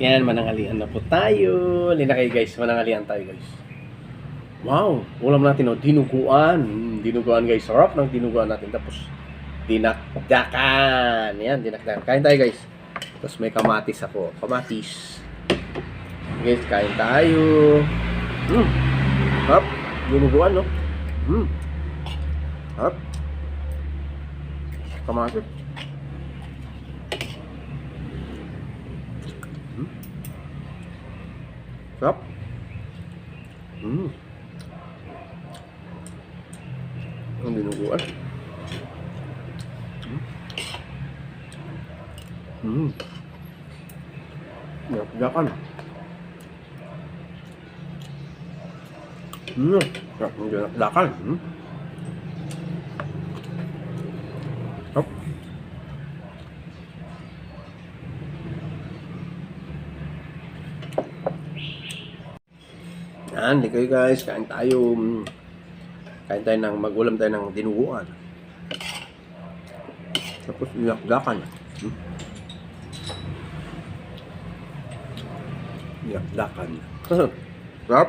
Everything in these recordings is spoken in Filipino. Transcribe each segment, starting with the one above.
Yan, manangalian na po tayo. Lina guys, manangalian tayo guys. Wow, ulam natin oh, dinuguan. Mm, dinuguan guys, sarap ng dinuguan natin. Tapos, dinakdakan. Yan, dinakdakan. Kain tayo guys. Tapos may kamatis ako. Kamatis. Guys, kain tayo. Mm. Sarap. Dinuguan, no? Mm. Sarap. Kamatis. Sarap. Mm. Ang dinuguan. Mm. Mm. Yakyakan. Mm. Yakyakan. Mm. Yan, di kayo guys, kain tayo. mm, Kain tayo ng, magulam tayo ng dinuguan. Tapos iyakdakan. Hmm? Iyakdakan. Sarap.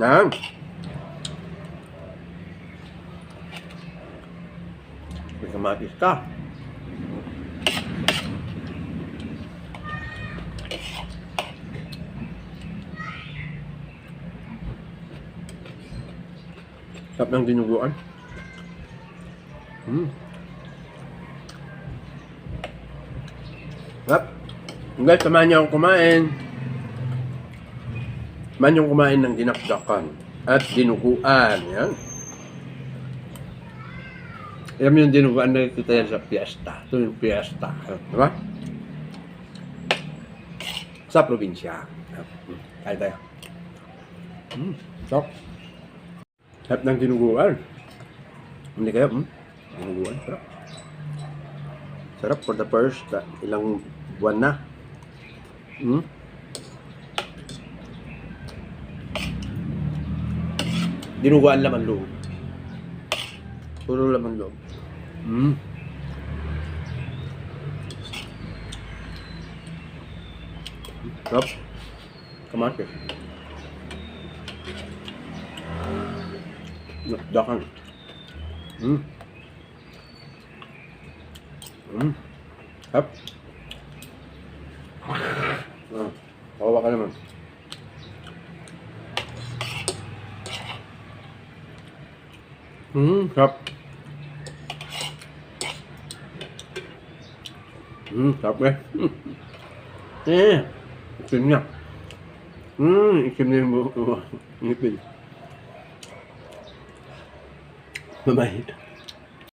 Yan. May kamatis ka. Sarap ng dinuguan. Hmm. Sarap. Guys, samahan niyo akong kumain. Samahan niyo kumain ng dinakdakan at dinuguan. Yan. Alam yung dinuguan na kita yan sa fiesta. Ito yung fiesta. Di ba? Sa probinsya. Kaya tayo. Hmm. Sarap. Sarap ng dinuguan. Hindi kaya, hmm? Dinuguan, sarap. Sarap for the first uh, ilang buwan na. Hmm? Dinuguan laman loob. Puro laman loob. Hmm. Sarap. Kamatis. Nakdakan. Hmm. Hmm. Hap. Ah, kawawa ka naman. Hmm, sarap. Hmm, sarap eh. Eh, itim niya. Hmm, itim niya yung bu- ngipin. Mamay.